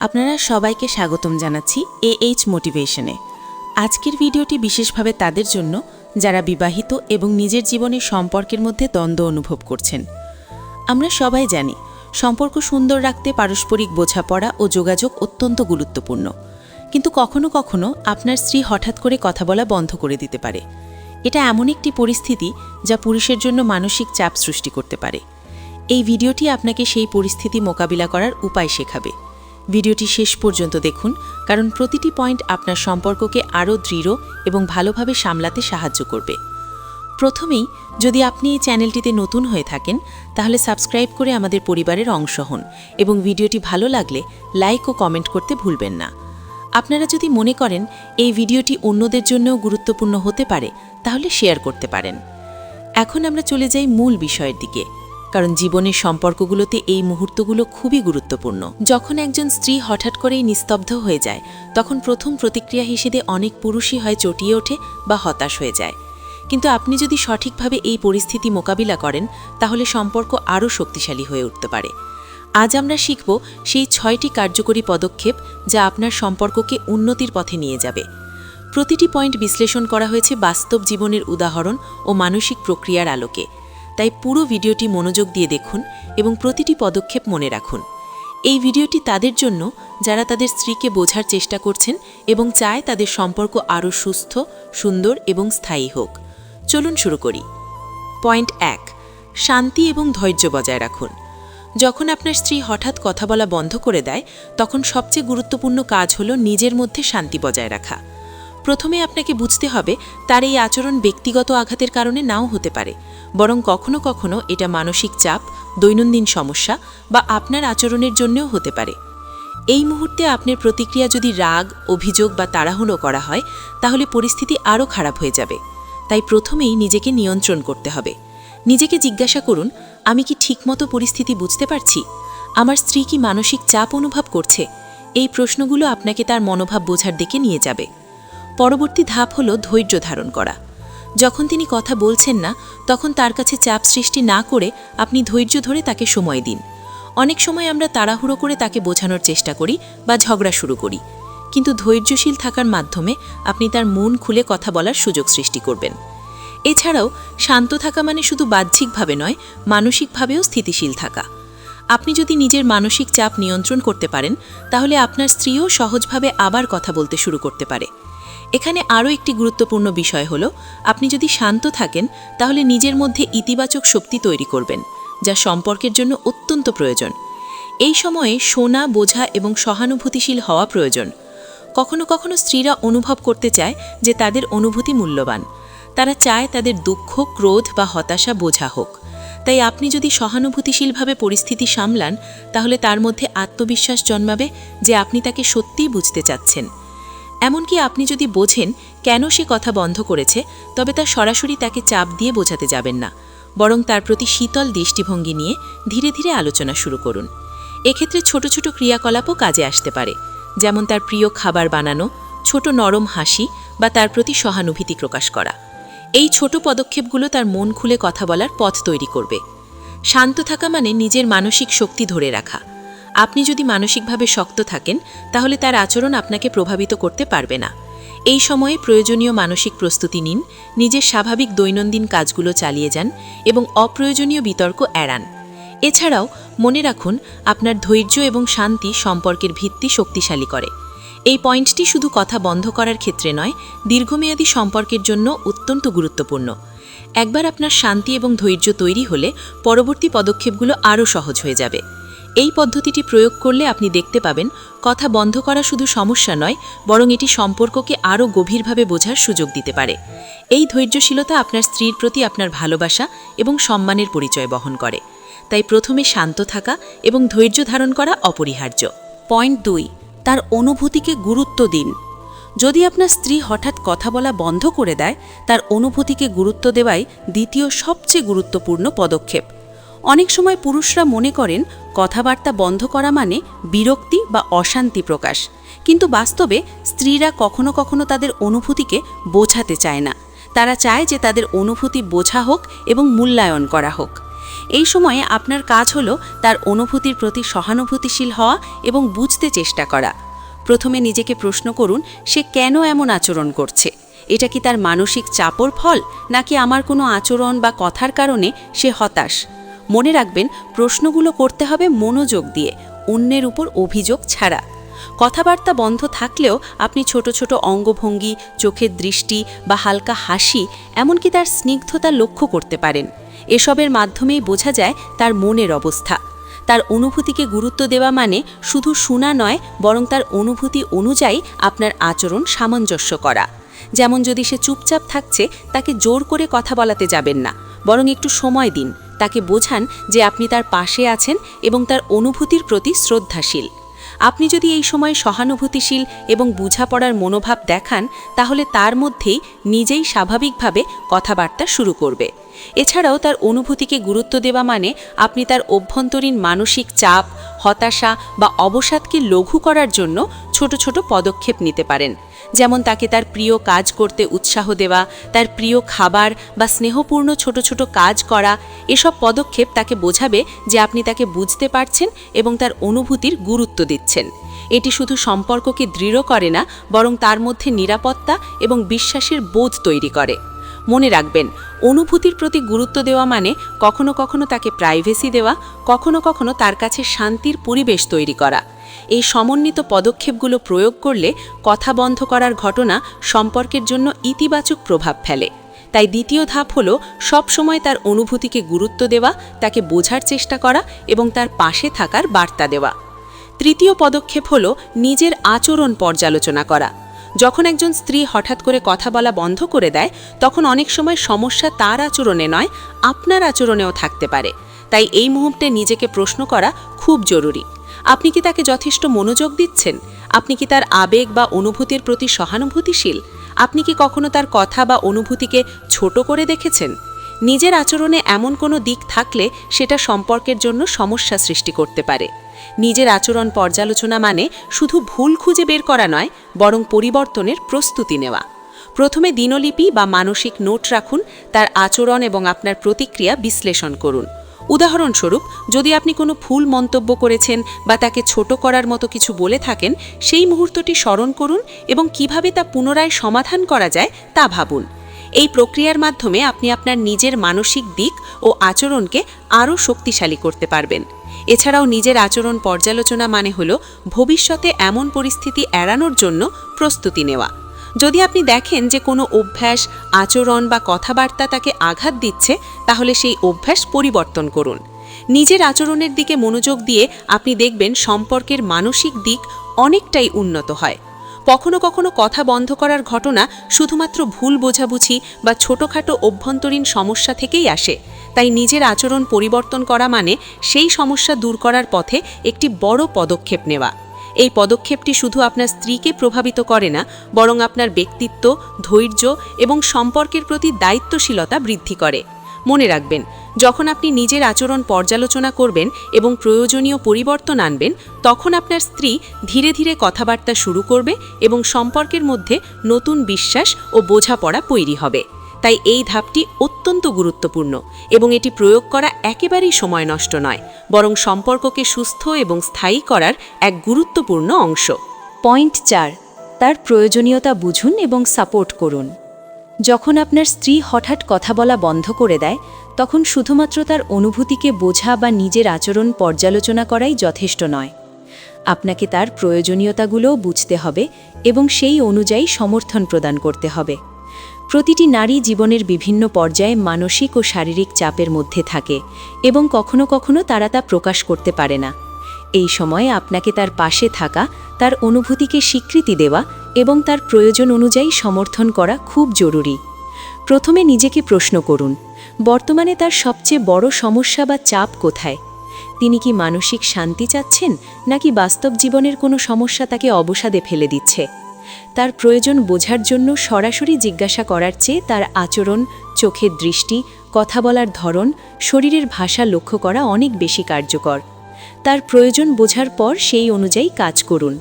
আপনারা সবাইকে স্বাগতম জানাচ্ছি এ এইচ মোটিভেশনে আজকের ভিডিওটি বিশেষভাবে তাদের জন্য, যারা বিবাহিত এবং নিজের জীবনের সম্পর্কের মধ্যে দ্বন্দ্ব অনুভব করছেন। আমরা সবাই জানি, সম্পর্ক সুন্দর রাখতে পারস্পরিক বোঝাপড়া ও যোগাযোগ অত্যন্ত গুরুত্বপূর্ণ। কিন্তু কখনো কখনো আপনার স্ত্রী হঠাৎ করে কথা বলা বন্ধ করে দিতে পারে। এটা এমন একটি পরিস্থিতি যা পুরুষের জন্য মানসিক চাপ সৃষ্টি করতে পারে। এই ভিডিওটি আপনাকে সেই পরিস্থিতি মোকাবিলা করার উপায় শেখাবে। ভিডিওটি শেষ পর্যন্ত দেখুন, কারণ প্রতিটি পয়েন্ট আপনার সম্পর্ককে আরও দৃঢ় এবং ভালোভাবে সামলাতে সাহায্য করবে। প্রথমেই, যদি আপনি এই চ্যানেলটিতে নতুন হয়ে থাকেন, তাহলে সাবস্ক্রাইব করে আমাদের পরিবারের অংশ হন এবং ভিডিওটি ভালো লাগলে লাইক ও কমেন্ট করতে ভুলবেন না। আপনারা যদি মনে করেন এই ভিডিওটি অন্যদের জন্যও গুরুত্বপূর্ণ হতে পারে, তাহলে শেয়ার করতে পারেন। এখন আমরা চলে যাই মূল বিষয়ের দিকে। কারণ জীবনের সম্পর্কগুলোতে এই মুহূর্তগুলো খুবই গুরুত্বপূর্ণ। যখন একজন স্ত্রী হঠাৎ করেই নিস্তব্ধ হয়ে যায়, তখন প্রথম প্রতিক্রিয়া হিসেবে অনেক পুরুষই হয় চটিয়ে ওঠে বা হতাশ হয়ে যায়। কিন্তু আপনি যদি সঠিকভাবে এই পরিস্থিতি মোকাবিলা করেন, তাহলে সম্পর্ক আরও শক্তিশালী হয়ে উঠতে পারে। আজ আমরা শিখব সেই ছয়টি কার্যকরী পদক্ষেপ যা আপনার সম্পর্ককে উন্নতির পথে নিয়ে যাবে। প্রতিটি পয়েন্ট বিশ্লেষণ করা হয়েছে বাস্তব জীবনের উদাহরণ ও মানসিক প্রক্রিয়ার আলোকে। তাই পুরো ভিডিওটি মনোযোগ দিয়ে দেখুন এবং প্রতিটি পদক্ষেপ মনে রাখুন। এই ভিডিওটি তাদের জন্য, যারা তাদের স্ত্রীকে বোঝার চেষ্টা করছেন এবং চায় তাদের সম্পর্ক আরও সুস্থ, সুন্দর এবং স্থায়ী হোক। চলুন শুরু করি। পয়েন্ট এক, শান্তি এবং ধৈর্য বজায় রাখুন। যখন আপনার স্ত্রী হঠাৎ কথা বলা বন্ধ করে দেয়, তখন সবচেয়ে গুরুত্বপূর্ণ কাজ হল নিজের মধ্যে শান্তি বজায় রাখা। প্রথমে আপনাকে বুঝতে হবে তার এই আচরণ ব্যক্তিগত আঘাতের কারণে নাও হতে পারে, বরং কখনো কখনো এটা মানসিক চাপ, দৈনন্দিন সমস্যা বা আপনার আচরণের জন্যও হতে পারে। এই মুহূর্তে আপনার প্রতিক্রিয়া যদি রাগ, অভিযোগ বা তাড়াহুড়ো করা হয়, তাহলে পরিস্থিতি আরও খারাপ হয়ে যাবে। তাই প্রথমেই নিজেকে নিয়ন্ত্রণ করতে হবে। নিজেকে জিজ্ঞাসা করুন, আমি কি ঠিকমতো পরিস্থিতি বুঝতে পারছি? আমার স্ত্রী কি মানসিক চাপ অনুভব করছে? এই প্রশ্নগুলো আপনাকে তার মনোভাব বোঝার দিকে নিয়ে যাবে। পরবর্তী ধাপ হল ধৈর্য ধারণ করা। যখন তিনি কথা বলছেন না, তখন তার কাছে চাপ সৃষ্টি না করে আপনি ধৈর্য ধরে তাকে সময় দিন। অনেক সময় আমরা তাড়াহুড়ো করে তাকে বোঝানোর চেষ্টা করি বা ঝগড়া শুরু করি। কিন্তু ধৈর্যশীল থাকার মাধ্যমে আপনি তার মন খুলে কথা বলার সুযোগ সৃষ্টি করবেন। এছাড়াও, শান্ত থাকা মানে শুধু বাহ্যিকভাবে নয়, মানসিকভাবেও স্থিতিশীল থাকা। আপনি যদি নিজের মানসিক চাপ নিয়ন্ত্রণ করতে পারেন, তাহলে আপনার স্ত্রীও সহজভাবে আবার কথা বলতে শুরু করতে পারে। এখানে আরও একটি গুরুত্বপূর্ণ বিষয় হল, আপনি যদি শান্ত থাকেন, তাহলে নিজের মধ্যে ইতিবাচক শক্তি তৈরি করবেন, যা সম্পর্কের জন্য অত্যন্ত প্রয়োজন। এই সময়ে শোনা, বোঝা এবং সহানুভূতিশীল হওয়া প্রয়োজন। কখনো কখনো স্ত্রীরা অনুভব করতে চায় যে তাদের অনুভূতি মূল্যবান। তারা চায় তাদের দুঃখ, ক্রোধ বা হতাশা বোঝা হোক। তাই আপনি যদি সহানুভূতিশীলভাবে পরিস্থিতি সামলান, তাহলে তার মধ্যে আত্মবিশ্বাস জন্মাবে যে আপনি তাকে সত্যিই বুঝতে চাচ্ছেন। এমনকি আপনি যদি বোঝেন কেন সে কথা বন্ধ করেছে, তবে তা সরাসরি তাকে চাপ দিয়ে বোঝাতে যাবেন না, বরং তার প্রতি শীতল দৃষ্টিভঙ্গি নিয়ে ধীরে ধীরে আলোচনা শুরু করুন। এক্ষেত্রে ছোট ছোট ক্রিয়াকলাপও কাজে আসতে পারে, যেমন তার প্রিয় খাবার বানানো, ছোট নরম হাসি বা তার প্রতি সহানুভূতি প্রকাশ করা। এই ছোট পদক্ষেপগুলো তার মন খুলে কথা বলার পথ তৈরি করবে। শান্ত থাকা মানে নিজের মানসিক শক্তি ধরে রাখা। আপনি যদি মানসিকভাবে শক্ত থাকেন, তাহলে তার আচরণ আপনাকে প্রভাবিত করতে পারবে না। এই সময়ে প্রয়োজনীয় মানসিক প্রস্তুতি নিন, নিজের স্বাভাবিক দৈনন্দিন কাজগুলো চালিয়ে যান এবং অপ্রয়োজনীয় বিতর্ক এড়ান। এছাড়াও মনে রাখুন, আপনার ধৈর্য এবং শান্তি সম্পর্কের ভিত্তি শক্তিশালী করে। এই পয়েন্টটি শুধু কথা বন্ধ করার ক্ষেত্রে নয়, দীর্ঘমেয়াদী সম্পর্কের জন্য অত্যন্ত গুরুত্বপূর্ণ। একবার আপনার শান্তি এবং ধৈর্য তৈরি হলে পরবর্তী পদক্ষেপগুলো আরও সহজ হয়ে যাবে। এই পদ্ধতিটি প্রয়োগ করলে আপনি দেখতে পাবেন, কথা বন্ধ করা শুধু সমস্যা নয়, বরং এটি সম্পর্ককে আরও গভীরভাবে বোঝার সুযোগ দিতে পারে। এই ধৈর্যশীলতা আপনার স্ত্রীর প্রতি আপনার ভালোবাসা এবং সম্মানের পরিচয় বহন করে। তাই প্রথমে শান্ত থাকা এবং ধৈর্য ধারণ করা অপরিহার্য। পয়েন্ট দুই, তার অনুভূতিকে গুরুত্ব দিন। যদি আপনার স্ত্রী হঠাৎ কথা বলা বন্ধ করে দেয়, তার অনুভূতিকে গুরুত্ব দেওয়াই দ্বিতীয় সবচেয়ে গুরুত্বপূর্ণ পদক্ষেপ। অনেক সময় পুরুষরা মনে করেন, কথাবার্তা বন্ধ করা মানে বিরক্তি বা অশান্তি প্রকাশ। কিন্তু বাস্তবে স্ত্রীরা কখনো কখনো তাদের অনুভূতিকে বোঝাতে চায় না। তারা চায় যে তাদের অনুভূতি বোঝা হোক এবং মূল্যায়ন করা হোক। এই সময়ে আপনার কাজ হলো তার অনুভূতির প্রতি সহানুভূতিশীল হওয়া এবং বুঝতে চেষ্টা করা। প্রথমে নিজেকে প্রশ্ন করুন, সে কেন এমন আচরণ করছে? এটা কি তার মানসিক চাপর ফল, নাকি আমার কোনো আচরণ বা কথার কারণে সে হতাশ? মনে রাখবেন, প্রশ্নগুলো করতে হবে মনোযোগ দিয়ে, অন্যের উপর অভিযোগ ছাড়া। কথাবার্তা বন্ধ থাকলেও আপনি ছোট ছোট অঙ্গভঙ্গি, চোখের দৃষ্টি বা হালকা হাসি, এমনকি তার স্নিগ্ধতা লক্ষ্য করতে পারেন। এসবের মাধ্যমেই বোঝা যায় তার মনের অবস্থা। তার অনুভূতিকে গুরুত্ব দেওয়া মানে শুধু শোনা নয়, বরং তার অনুভূতি অনুযায়ী আপনার আচরণ সামঞ্জস্য করা। যেমন যদি সে চুপচাপ থাকছে, তাকে জোর করে কথা বলাতে যাবেন না। বরং একটু সময় দিন। তাকে বোঝান যে আপনি তার পাশে আছেন এবং তার অনুভূতির প্রতি শ্রদ্ধাশীল। আপনি যদি এই সময় সহানুভূতিশীল এবং বুঝাপড়ার মনোভাব দেখান, তাহলে তার মধ্যেই নিজেই স্বাভাবিকভাবে কথাবার্তা শুরু করবে। এছাড়াও তার অনুভূতিকে গুরুত্ব দেওয়া মানে আপনি তার অভ্যন্তরীণ মানসিক চাপ, হতাশা বা অবসাদকে লঘু করার জন্য ছোট ছোট পদক্ষেপ নিতে পারেন। যেমন তাকে তার প্রিয় কাজ করতে উৎসাহ দেওয়া, তার প্রিয় খাবার বা স্নেহপূর্ণ ছোট ছোট কাজ করা, এসব পদক্ষেপ তাকে বোঝাবে যে আপনি তাকে বুঝতে পারছেন এবং তার অনুভূতির গুরুত্ব দিচ্ছেন। এটি শুধু সম্পর্ককে দৃঢ় করে না, বরং তার মধ্যে নিরাপত্তা এবং বিশ্বাসের বোধ তৈরি করে। মনে রাখবেন, অনুভূতির প্রতি গুরুত্ব দেওয়া মানে কখনো কখনো তাকে প্রাইভেসি দেওয়া, কখনো কখনো তার কাছে শান্তির পরিবেশ তৈরি করা। এই সমন্বিত পদক্ষেপগুলো প্রয়োগ করলে কথা বন্ধ করার ঘটনা সম্পর্কের জন্য ইতিবাচক প্রভাব ফেলে। তাই দ্বিতীয় ধাপ হল সবসময় তার অনুভূতিকে গুরুত্ব দেওয়া, তাকে বোঝার চেষ্টা করা এবং তার পাশে থাকার বার্তা দেওয়া। তৃতীয় পদক্ষেপ হল নিজের আচরণ পর্যালোচনা করা। যখন একজন স্ত্রী হঠাৎ করে কথা বলা বন্ধ করে দেয়, তখন অনেক সময় সমস্যা তার আচরণে নয়, আপনার আচরণেও থাকতে পারে। তাই এই মুহূর্তে নিজেকে প্রশ্ন করা খুব জরুরি। আপনি কি তাকে যথেষ্ট মনোযোগ দিচ্ছেন? আপনি কি তার আবেগ বা অনুভূতির প্রতি সহানুভূতিশীল? আপনি কি কখনো তার কথা বা অনুভূতিকে ছোট করে দেখেছেন? নিজের আচরণে এমন কোনো দিক থাকলে সেটা সম্পর্কের জন্য সমস্যা সৃষ্টি করতে পারে। নিজের আচরণ পর্যালোচনা মানে শুধু ভুল খুঁজে বের করা নয়, বরং পরিবর্তনের প্রস্তুতি নেওয়া। প্রথমে দিনলিপি বা মানসিক নোট রাখুন, তার আচরণ এবং আপনার প্রতিক্রিয়া বিশ্লেষণ করুন। উদাহরণস্বরূপ, যদি আপনি কোনো ভুল মন্তব্য করেছেন বা তাকে ছোট করার মতো কিছু বলে থাকেন, সেই মুহূর্তটি স্মরণ করুন এবং কীভাবে তা পুনরায় সমাধান করা যায় তা ভাবুন। এই প্রক্রিয়ার মাধ্যমে আপনি আপনার নিজের মানসিক দিক ও আচরণকে আরও শক্তিশালী করতে পারবেন। এছাড়াও নিজের আচরণ পর্যালোচনা মানে হল ভবিষ্যতে এমন পরিস্থিতি এড়ানোর জন্য প্রস্তুতি নেওয়া। যদি আপনি দেখেন যে কোনো অভ্যাস, আচরণ বা কথাবার্তা তাকে আঘাত দিচ্ছে, তাহলে সেই অভ্যাস পরিবর্তন করুন। নিজের আচরণের দিকে মনোযোগ দিয়ে আপনি দেখবেন সম্পর্কের মানসিক দিক অনেকটাই উন্নত হয়। কখনো কখনো কথা বন্ধ করার ঘটনা শুধুমাত্র ভুল বোঝাবুঝি বা ছোটোখাটো অভ্যন্তরীণ সমস্যা থেকেই আসে। তাই নিজের আচরণ পরিবর্তন করা মানে সেই সমস্যা দূর করার পথে একটি বড় পদক্ষেপ নেওয়া। এই পদক্ষেপটি শুধু আপনার স্ত্রীকে প্রভাবিত করে না, বরং আপনার ব্যক্তিত্ব, ধৈর্য এবং সম্পর্কের প্রতি দায়িত্বশীলতা বৃদ্ধি করে। মনে রাখবেন, যখন আপনি নিজের আচরণ পর্যালোচনা করবেন এবং প্রয়োজনীয় পরিবর্তন আনবেন, তখন আপনার স্ত্রী ধীরে ধীরে কথাবার্তা শুরু করবে এবং সম্পর্কের মধ্যে নতুন বিশ্বাস ও বোঝাপড়া তৈরি হবে। তাই এই ধাপটি অত্যন্ত গুরুত্বপূর্ণ এবং এটি প্রয়োগ করা একেবারেই সময় নষ্ট নয়, বরং সম্পর্ককে সুস্থ এবং স্থায়ী করার এক গুরুত্বপূর্ণ অংশ। পয়েন্ট চার, তার প্রয়োজনীয়তা বুঝুন এবং সাপোর্ট করুন। যখন আপনার স্ত্রী হঠাৎ কথা বলা বন্ধ করে দেয়, তখন শুধুমাত্র তার অনুভূতিকে বোঝা বা নিজের আচরণ পর্যালোচনা করাই যথেষ্ট নয়। আপনাকে তার প্রয়োজনীয়তাগুলোও বুঝতে হবে এবং সেই অনুযায়ী সমর্থন প্রদান করতে হবে। প্রতিটি নারী জীবনের বিভিন্ন পর্যায়ে মানসিক ও শারীরিক চাপের মধ্যে থাকে এবং কখনো কখনো তারা তা প্রকাশ করতে পারে না। এই সময়ে আপনাকে তার পাশে থাকা, তার অনুভূতিকে স্বীকৃতি দেওয়া এবং তার প্রয়োজন অনুযায়ী সমর্থন করা খুব জরুরি। প্রথমে নিজেকে প্রশ্ন করুন, বর্তমানে তার সবচেয়ে বড় সমস্যা বা চাপ কোথায়? তিনি কি মানসিক শান্তি চাচ্ছেন নাকি বাস্তব জীবনের কোনো সমস্যা তাকে অবসাদে ফেলে দিচ্ছে? তার প্রয়োজন বোঝার জন্য সরাসরি জিজ্ঞাসা করার চেয়ে তার আচরণ, চোখের দৃষ্টি, কথা বলার ধরন, শরীরের ভাষা লক্ষ্য করা অনেক বেশি কার্যকর। তার প্রয়োজন বোঝার পর সেই অনুযায়ী কাজ করুন।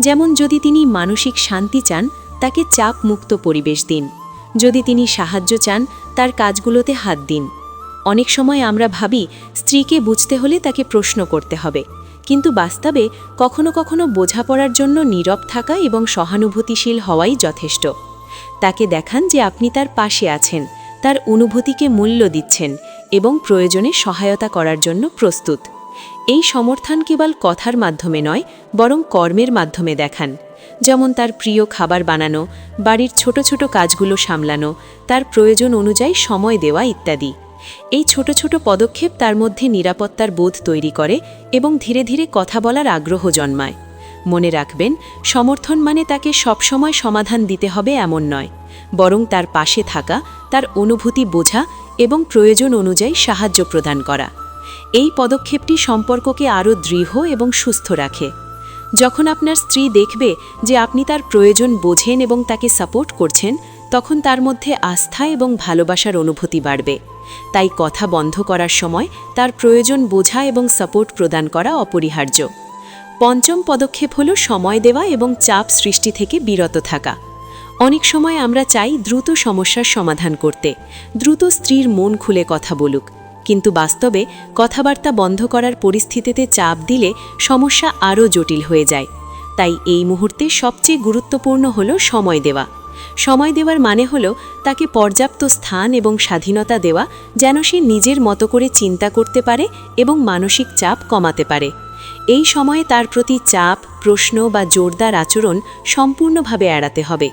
যেমন যদি তিনি মানসিক শান্তি চান, তাকে চাপ মুক্ত পরিবেশ দিন। যদি তিনি সাহায্য চান, তার কাজগুলোতে হাত দিন। অনেক সময় আমরা ভাবি, স্ত্রীকে বুঝতে হলে তাকে প্রশ্ন করতে হবে। কিন্তু বাস্তবে কখনো কখনো বোঝাপড়ার জন্য নীরব থাকা এবং সহানুভূতিশীল হওয়াই যথেষ্ট। তাকে দেখান যে আপনি তার পাশে আছেন, তার অনুভূতিকে মূল্য দিচ্ছেন এবং প্রয়োজনে সহায়তা করার জন্য প্রস্তুত। এই সমর্থন কেবল কথার মাধ্যমে নয়, বরং কর্মের মাধ্যমে দেখান। যেমন তার প্রিয় খাবার বানানো, বাড়ির ছোট ছোট কাজগুলো সামলানো, তার প্রয়োজন অনুযায়ী সময় দেওয়া ইত্যাদি। এই ছোট ছোট পদক্ষেপ তার মধ্যে নিরাপত্তার বোধ তৈরি করে এবং ধীরে ধীরে কথা বলার আগ্রহ জন্মায়। মনে রাখবেন, সমর্থন মানে তাকে সবসময় সমাধান দিতে হবে এমন নয়, বরং তার পাশে থাকা, তার অনুভূতি বোঝা এবং প্রয়োজন অনুযায়ী সাহায্য প্রদান করা। এই পদক্ষেপটি সম্পর্ককে আরও দৃঢ় এবং সুস্থ রাখে। যখন আপনার স্ত্রী দেখবে যে আপনি তার প্রয়োজন বোঝেন এবং তাকে সাপোর্ট করছেন তখন তার মধ্যে আস্থা এবং ভালোবাসার অনুভূতি বাড়বে। তাই কথা বন্ধ করার সময় তার প্রয়োজন বোঝা এবং সাপোর্ট প্রদান করা অপরিহার্য। পঞ্চম পদক্ষেপ হল সময় দেওয়া এবং চাপ সৃষ্টি থেকে বিরত থাকা। অনেক সময় আমরা চাই দ্রুত সমস্যার সমাধান করতে, দ্রুত স্ত্রীর মন খুলে কথা বলুক। কিন্তু বাস্তবে কথাবার্তা বন্ধ করার পরিস্থিতিতে চাপ দিলে সমস্যা আরও জটিল হয়ে যায়। তাই এই মুহূর্তে সবচেয়ে গুরুত্বপূর্ণ হল সময় দেওয়া। সময় দেওয়ার মানে হল তাকে পর্যাপ্ত স্থান এবং স্বাধীনতা দেওয়া, যেন সে নিজের মতো করে চিন্তা করতে পারে এবং মানসিক চাপ কমাতে পারে। এই সময়ে তার প্রতি চাপ, প্রশ্ন বা জোরদার আচরণ সম্পূর্ণভাবে এড়াতে হবে।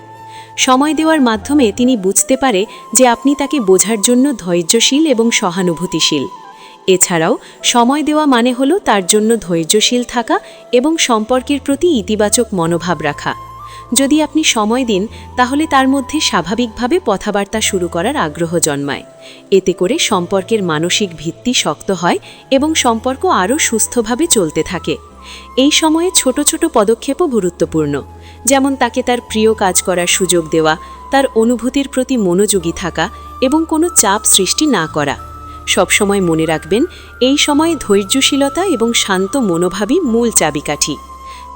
সময় দেওয়ার মাধ্যমে তিনি বুঝতে পারে যে আপনি তাকে বোঝার জন্য ধৈর্যশীল এবং সহানুভূতিশীল। এছাড়াও, সময় দেওয়া মানে হল তার জন্য ধৈর্যশীল থাকা এবং সম্পর্কের প্রতি ইতিবাচক মনোভাব রাখা। যদি আপনি সময় দিন, তাহলে তার মধ্যে স্বাভাবিকভাবে কথাবার্তা শুরু করার আগ্রহ জন্মায়। এতে করে সম্পর্কের মানসিক ভিত্তি শক্ত হয় এবং সম্পর্ক আরও সুস্থভাবে চলতে থাকে। এই সময়ে ছোট ছোট পদক্ষেপও গুরুত্বপূর্ণ। যেমন তাকে তার প্রিয় কাজ করার সুযোগ দেওয়া, তার অনুভূতির প্রতি মনোযোগী থাকা এবং কোনো চাপ সৃষ্টি না করা। সবসময় মনে রাখবেন, এই সময়ে ধৈর্যশীলতা এবং শান্ত মনোভাবই মূল চাবিকাঠি।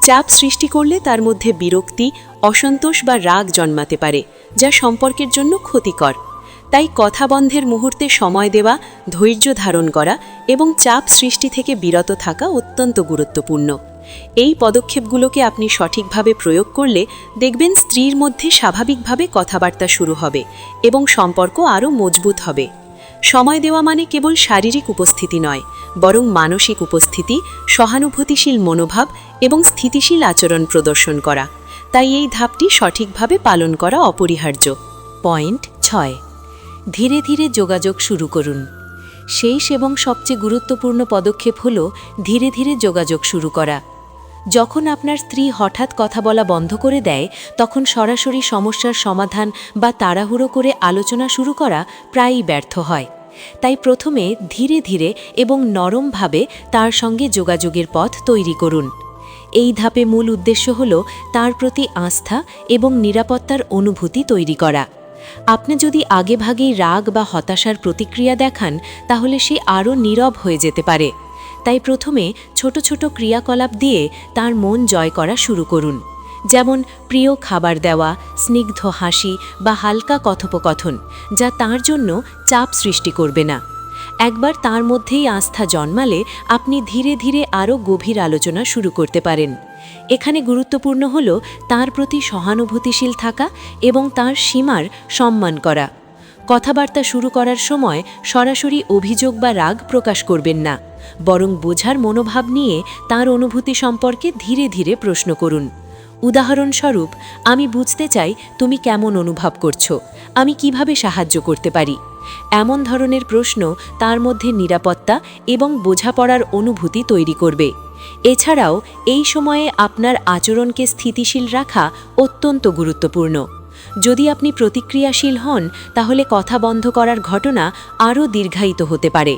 চাপ সৃষ্টি করলে তার মধ্যে বিরক্তি, অসন্তোষ বা রাগ জন্মাতে পারে, যা সম্পর্কের জন্য ক্ষতিকর। তাই কথা বন্ধের মুহূর্তে সময় দেওয়া, ধৈর্য ধারণ করা এবং চাপ সৃষ্টি থেকে বিরত থাকা অত্যন্ত গুরুত্বপূর্ণ। এই পদক্ষেপগুলোকে আপনি সঠিকভাবে প্রয়োগ করলে দেখবেন স্ত্রীর মধ্যে স্বাভাবিকভাবে কথাবার্তা শুরু হবে এবং সম্পর্ক আরও মজবুত হবে। সময় দেওয়া মানে কেবল শারীরিক উপস্থিতি নয়, বরং মানসিক উপস্থিতি, সহানুভূতিশীল মনোভাব এবং স্থিতিশীল আচরণ প্রদর্শন করা। তাই এই ধাপটি সঠিকভাবে পালন করা অপরিহার্য। পয়েন্ট ছয়। ধীরে ধীরে যোগাযোগ শুরু করুন। শেষ এবং সবচেয়ে গুরুত্বপূর্ণ পদক্ষেপ হল ধীরে ধীরে যোগাযোগ শুরু করা। যখন আপনার স্ত্রী হঠাৎ কথা বলা বন্ধ করে দেয়, তখন সরাসরি সমস্যার সমাধান বা তাড়াহুড়ো করে আলোচনা শুরু করা প্রায়ই ব্যর্থ হয়। তাই প্রথমে ধীরে ধীরে এবং নরমভাবে তার সঙ্গে যোগাযোগের পথ তৈরি করুন। এই ধাপে মূল উদ্দেশ্য হল তার প্রতি আস্থা এবং নিরাপত্তার অনুভূতি তৈরি করা। আপনি যদি আগেভাগেই রাগ বা হতাশার প্রতিক্রিয়া দেখান, তাহলে সে আরও নীরব হয়ে যেতে পারে। তাই প্রথমে ছোট ছোট ক্রিয়াকলাপ দিয়ে তার মন জয় করা শুরু করুন। যেমন প্রিয় খাবার দেওয়া, স্নিগ্ধ হাসি বা হালকা কথোপকথন, যা তার জন্য চাপ সৃষ্টি করবে না। একবার তার মধ্যেই আস্থা জন্মালে আপনি ধীরে ধীরে আরও গভীর আলোচনা শুরু করতে পারেন। এখানে গুরুত্বপূর্ণ হল তার প্রতি সহানুভূতিশীল থাকা এবং তার সীমার সম্মান করা। কথাবার্তা শুরু করার সময় সরাসরি অভিযোগ বা রাগ প্রকাশ করবেন না, বরং বোঝার মনোভাব নিয়ে তার অনুভূতি সম্পর্কে ধীরে ধীরে প্রশ্ন করুন। উদাহরণস্বরূপ, আমি বুঝতে চাই তুমি কেমন অনুভব করছ, আমি কীভাবে সাহায্য করতে পারি? এমন ধরনের প্রশ্ন তার মধ্যে নিরাপত্তা এবং বোঝাপড়ার অনুভূতি তৈরি করবে। এছাড়াও, এই সময়ে আপনার আচরণকে স্থিতিশীল রাখা অত্যন্ত গুরুত্বপূর্ণ। যদি আপনি প্রতিক্রিয়াশীল হন, তাহলে কথা বন্ধ করার ঘটনা আরও দীর্ঘায়িত হতে পারে।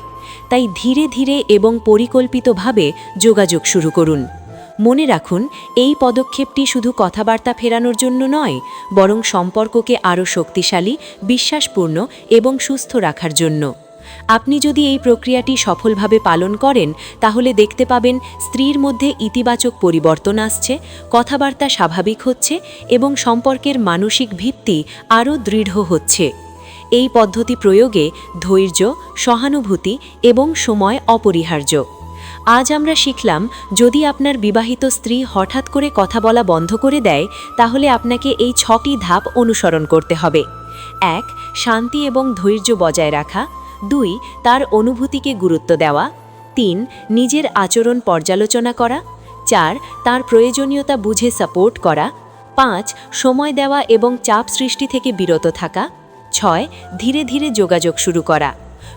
তাই ধীরে ধীরে এবং পরিকল্পিতভাবে যোগাযোগ শুরু করুন। মনে রাখুন, এই পদক্ষেপটি শুধু কথাবার্তা ফেরানোর জন্য নয়, বরং সম্পর্ককে আরও শক্তিশালী, বিশ্বাসপূর্ণ এবং সুস্থ রাখার জন্য। আপনি যদি এই প্রক্রিয়াটি সফলভাবে পালন করেন, তাহলে দেখতে পাবেন স্ত্রীর মধ্যে ইতিবাচক পরিবর্তন আসছে, কথাবার্তা স্বাভাবিক হচ্ছে এবং সম্পর্কের মানসিক ভিত্তি আরও দৃঢ় হচ্ছে। এই পদ্ধতি প্রয়োগে ধৈর্য, সহানুভূতি এবং সময় অপরিহার্য। আজ আমরা শিখলাম, যদি আপনার বিবাহিত স্ত্রী হঠাৎ করে কথা বলা বন্ধ করে দেয়, তাহলে আপনাকে এই ছটি ধাপ অনুসরণ করতে হবে। এক, শান্তি এবং ধৈর্য বজায় রাখা। দুই, তার অনুভূতিকে গুরুত্ব দেওয়া। তিন, নিজের আচরণ পর্যালোচনা করা। চার, তার প্রয়োজনীয়তা বুঝে সাপোর্ট করা। পাঁচ, সময় দেওয়া এবং চাপ সৃষ্টি থেকে বিরত থাকা। ছয়, ধীরে ধীরে যোগাযোগ শুরু করা।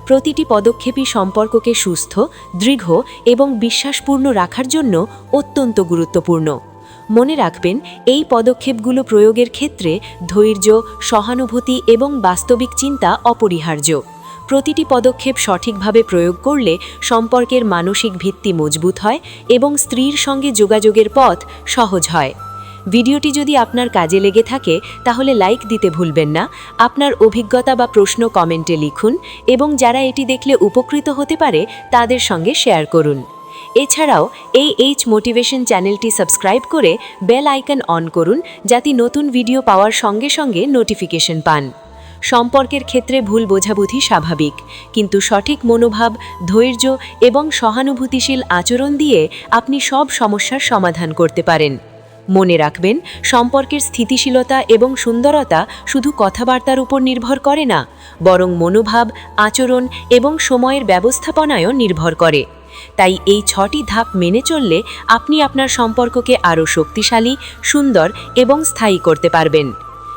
প্রতিটি পদক্ষেপই সম্পর্ককে সুস্থ, দৃঢ় এবং বিশ্বাসপূর্ণ রাখার জন্য অত্যন্ত গুরুত্বপূর্ণ। মনে রাখবেন, এই পদক্ষেপগুলো প্রয়োগের ক্ষেত্রে ধৈর্য, সহানুভূতি এবং বাস্তবিক চিন্তা অপরিহার্য। প্রতিটি পদক্ষেপ সঠিকভাবে প্রয়োগ করলে সম্পর্কের মানসিক ভিত্তি মজবুত হয় এবং স্ত্রীর সঙ্গে যোগাযোগের পথ সহজ হয়। ভিডিওটি যদি আপনার কাজে লেগে থাকে, তাহলে লাইক দিতে ভুলবেন না। আপনার অভিজ্ঞতা বা প্রশ্ন কমেন্টে লিখুন এবং যারা এটি দেখলে উপকৃত হতে পারে, তাদের সঙ্গে শেয়ার করুন। এছাড়াও, এই এইচ মোটিভেশন চ্যানেলটি সাবস্ক্রাইব করে বেল আইকন অন করুন, যাতে নতুন ভিডিও পাওয়ার সঙ্গে সঙ্গে নোটিফিকেশন পান। সম্পর্কের ক্ষেত্রে ভুল বোঝাবুঝি স্বাভাবিক। কিন্তু সঠিক মনোভাব, ধৈর্য এবং সহানুভূতিশীল আচরণ দিয়ে আপনি সব সমস্যার সমাধান করতে পারেন। মনে রাখবেন, সম্পর্কের স্থিতিশীলতা এবং সুন্দরতা শুধু কথাবার্তার উপর নির্ভর করে না, বরং মনোভাব, আচরণ এবং সময়ের ব্যবস্থাপনায়ও নির্ভর করে। তাই এই ছটি ধাপ মেনে চললে আপনি আপনার সম্পর্ককে আরও শক্তিশালী, সুন্দর এবং স্থায়ী করতে পারবেন।